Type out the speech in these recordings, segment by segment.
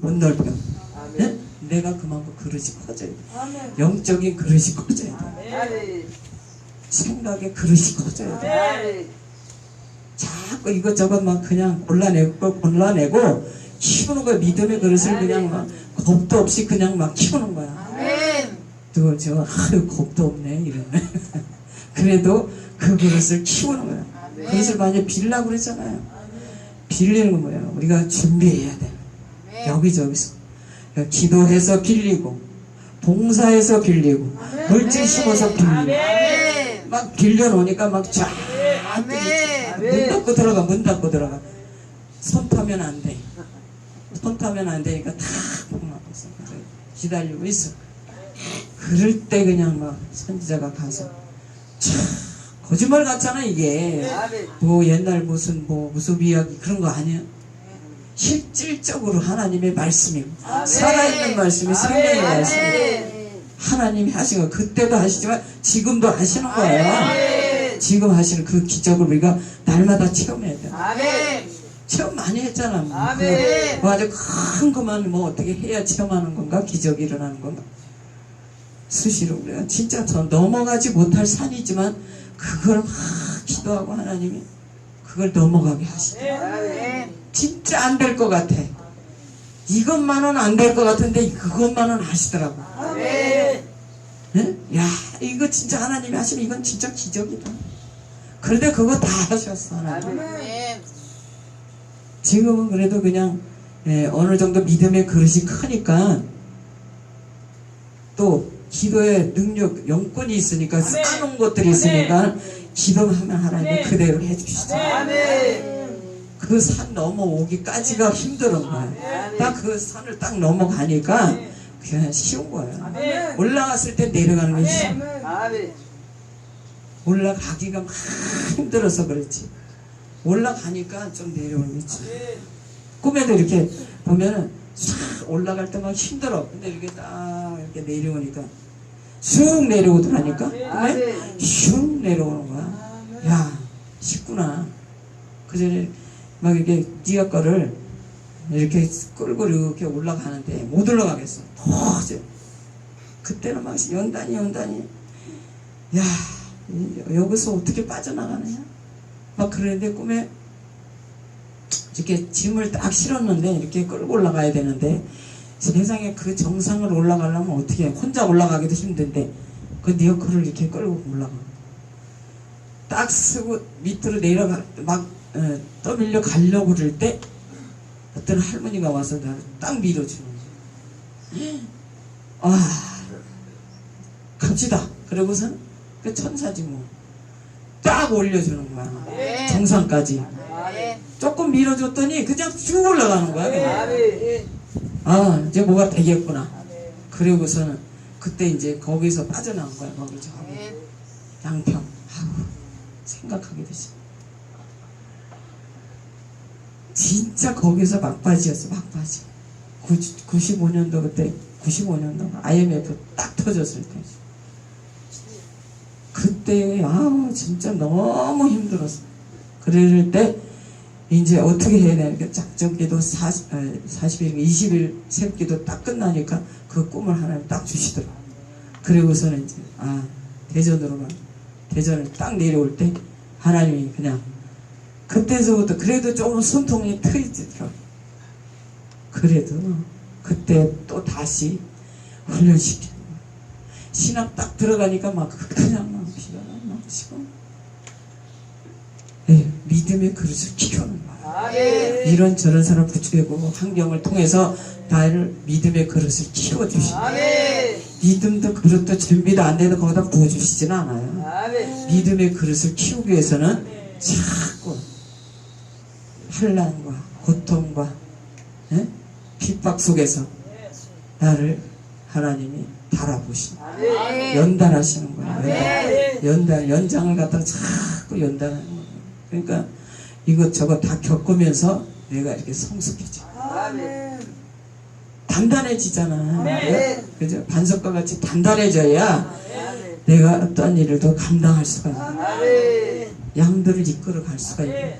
못 넓혀. 예? 내가 그만큼 그릇이 커져야 돼. 영적인 그릇이 커져야 돼. 생각의 그릇이 커져야 돼. 자꾸 이것저것 막 그냥 골라내고 골라내고 키우는 거야. 믿음의 그릇을 그냥 막 겁도 없이 그냥 막 키우는 거야. 또저 아유 겁도 없네 이러네. 그래도 그 그릇을 키우는 거야. 그릇을 만약에 빌라고 그랬잖아요. 빌리는 건 뭐예요? 우리가 준비해야 돼. 여기저기서. 기도해서 빌리고 봉사해서 빌리고 물질 심어서 빌리고. 막 빌려놓으니까 막쫙 문 닫고 들어가 문 닫고 들어가. 손 타면 안 돼. 손 타면 안 되니까 다 봉합해서 기다리고 있어. 그럴 때 그냥 막 선지자가 가서 참 거짓말 같잖아 이게. 뭐 옛날 무슨 뭐 무슨 이야기 그런 거 아니야. 실질적으로 하나님의 말씀이 살아있는 말씀이 생명의 말씀이 하나님이 하신 거 그때도 하시지만 지금도 하시는 거예요. 지금 하시는 그 기적을 우리가 날마다 체험해야 돼. 체험 많이 했잖아. 뭐. 아멘. 뭐 아주 큰 것만 뭐 어떻게 해야 체험하는 건가? 기적이 일어나는 건가? 수시로 우리가 진짜 더 넘어가지 못할 산이지만 그걸 막 기도하고 하나님이 그걸 넘어가게 하시더라. 진짜 안 될 것 같아. 이것만은 안 될 것 같은데 그것만은 하시더라고. 예? 야 이거 진짜 하나님이 하시면 이건 진짜 기적이다. 그런데 그거 다 하셨어 하나님. 지금은 그래도 그냥 예, 어느 정도 믿음의 그릇이 크니까 또 기도의 능력, 영권이 있으니까 쌓아놓은 것들이 있으니까 기도하면 하나님이 그대로 해주시죠. 그 산 넘어오기까지가 힘든 거야. 딱그 산을 딱 넘어가니까 그냥 쉬운 거야. 올라갔을 때 내려가는 게 쉬워. 올라가기가 막 힘들어서 그렇지. 올라가니까 좀 내려오는 거지. 꿈에도 이렇게 보면은 싹 올라갈 때 막 힘들어. 근데 이렇게 딱 이렇게 내려오니까 쑥 내려오더라니까. 꿈에 슉 내려오는 거야. 야, 쉽구나. 그 전에 막 이렇게 니가 거를 이렇게 끌고 이렇게 올라가는데 못 올라가겠어. 도저히. 그때는 막 연단이 연단이. 야, 여기서 어떻게 빠져나가느냐? 막 그러는데 꿈에 이렇게 짐을 딱 실었는데 이렇게 끌고 올라가야 되는데 세상에 그 정상을 올라가려면 어떻게 해? 혼자 올라가기도 힘든데 그 니어커를 이렇게 끌고 올라가 딱 쓰고 밑으로 내려가 막 어, 떠밀려 가려고 그럴 때 어떤 할머니가 와서 나를 딱 밀어주는 거야 아 갑시다. 그러고서는 그 천사지 뭐 딱 올려주는 거야. 정상까지. 조금 밀어줬더니 그냥 쭉 올라가는 거야 그냥. 아 이제 뭐가 되겠구나. 그리고서는 그때 이제 거기서 빠져나온 거야 거기 저기. 양평. 아우 생각하게 되지 진짜 거기서 막바지였어 막바지. 95년도 그때 95년도 IMF 딱 터졌을 때. 그때 아우 진짜 너무 힘들었어. 그럴 때 이제 어떻게 해야 되니까 작전기도 40, 40일, 20일 새기도 딱 끝나니까 그 꿈을 하나님 딱 주시더라고. 그리고서는 이제, 아, 대전으로만, 대전을 딱 내려올 때 하나님이 그냥, 그때서부터 그래도 조금 숨통이 트이더라고. 그래도 그때 또 다시 훈련시키는 거야. 신학 딱 들어가니까 막 그냥 막 비가 막 치고. 예, 믿음의 그릇을 키우는 거야. 이런 저런 사람 붙이고 환경을 통해서 나를 믿음의 그릇을 키워주시고 믿음도 그릇도 준비도 안 돼도 거기다 부어주시지는 않아요. 믿음의 그릇을 키우기 위해서는 자꾸 환란과 고통과 예? 핍박 속에서 나를 하나님이 바라보시고 연단하시는 거예요. 연단, 연장을 갖다가 자꾸 연단하는 거예요. 그러니까 이것저것 다 겪으면서 내가 이렇게 성숙해져. 단단해지잖아. 네? 그죠? 반석과 같이 단단해져야 내가 어떤 일을 더 감당할 수가 있는 양들을 이끌어 갈 수가 있는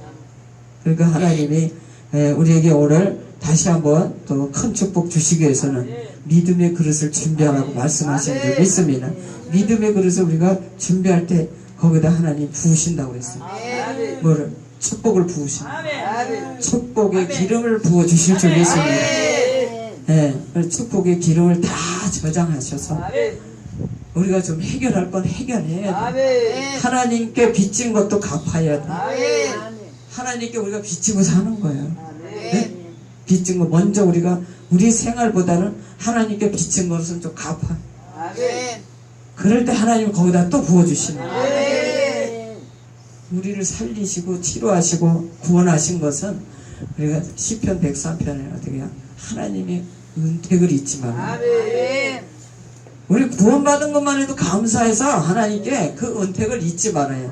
그러니까 하나님이 에, 우리에게 오늘 다시 한번 또 큰 축복 주시기 위해서는 믿음의 그릇을 준비하라고 말씀하신 줄 믿습니다. 믿음의 그릇을 우리가 준비할 때 거기다 하나님 부으신다고 그랬어요. 뭐를? 축복을 부으신다. 축복의 기름을 부어 주실 줄 믿습니다. 예, 그 축복의 기름을 다 저장하셔서 우리가 좀 해결할 건 해결해야 돼. 하나님께 빚진 것도 갚아야 돼. 하나님께 우리가 빚지고 사는 거예요. 네? 빚진 거 먼저 우리가 우리 생활보다는 하나님께 빚진 것은 좀 갚아. 그럴 때 하나님 거기다 또 부어주시는 거예요. 우리를 살리시고 치료하시고 구원하신 것은 우리가 시편 103편에 어떻게 해요? 하나님의 은택을 잊지 말라. 우리 구원받은 것만 해도 감사해서 하나님께 그 은택을 잊지 말아요.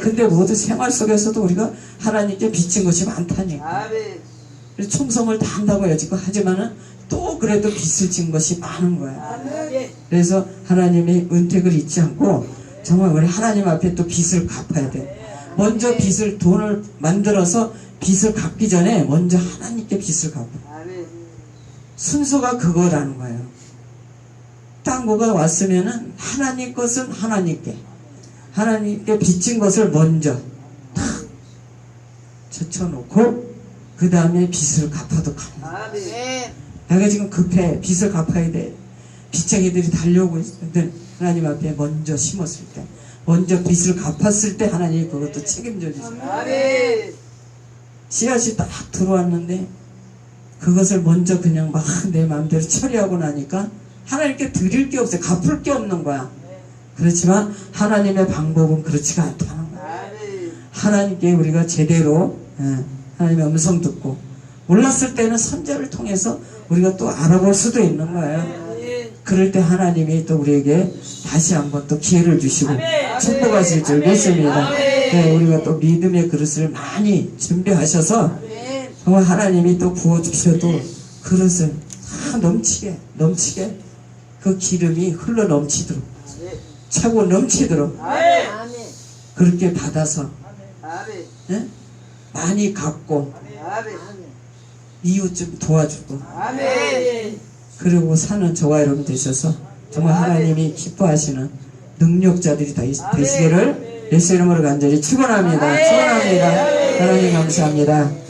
근데 모두 생활 속에서도 우리가 하나님께 빚진 것이 많다니까. 그래서 충성을 다 한다고 해야지. 하지만은 또 그래도 빚을 진 것이 많은 거야. 그래서 하나님의 은택을 잊지 않고 정말 우리 하나님 앞에 또 빚을 갚아야 돼. 먼저 빚을 돈을 만들어서 빚을 갚기 전에 먼저 하나님께 빚을 갚아. 순서가 그거라는 거예요. 땅고가 왔으면은 하나님 것은 하나님께 하나님께 빚진 것을 먼저 탁 젖혀놓고 그 다음에 빚을 갚아도 갑니다. 내가 지금 급해. 빚을 갚아야 돼. 빚쟁이들이 달려오고 있는데 하나님 앞에 먼저 심었을 때 먼저 빚을 갚았을 때 하나님이 그것도 책임져 주세요. 씨앗이 딱 들어왔는데 그것을 먼저 그냥 막 내 마음대로 처리하고 나니까 하나님께 드릴 게 없어요. 갚을 게 없는 거야. 그렇지만 하나님의 방법은 그렇지가 않다는 거야. 하나님께 우리가 제대로 예, 하나님의 음성 듣고 몰랐을 때는 선제를 통해서 우리가 또 알아볼 수도 있는 거예요. 그럴 때 하나님이 또 우리에게 다시 한번 또 기회를 주시고 축복하실 줄 믿습니다. 네, 우리가 또 믿음의 그릇을 많이 준비하셔서 정말 하나님이 또 부어주셔도 그릇을 다 넘치게 넘치게 그 기름이 흘러 넘치도록 차고 넘치도록 그렇게 받아서 예? 많이 갖고 이웃 좀 도와주고 그리고 사는 저와 여러분 되셔서 정말 하나님이 기뻐하시는 능력자들이 다 되시기를 예수 이름으로 간절히 축원합니다. 축원합니다. 하나님 감사합니다.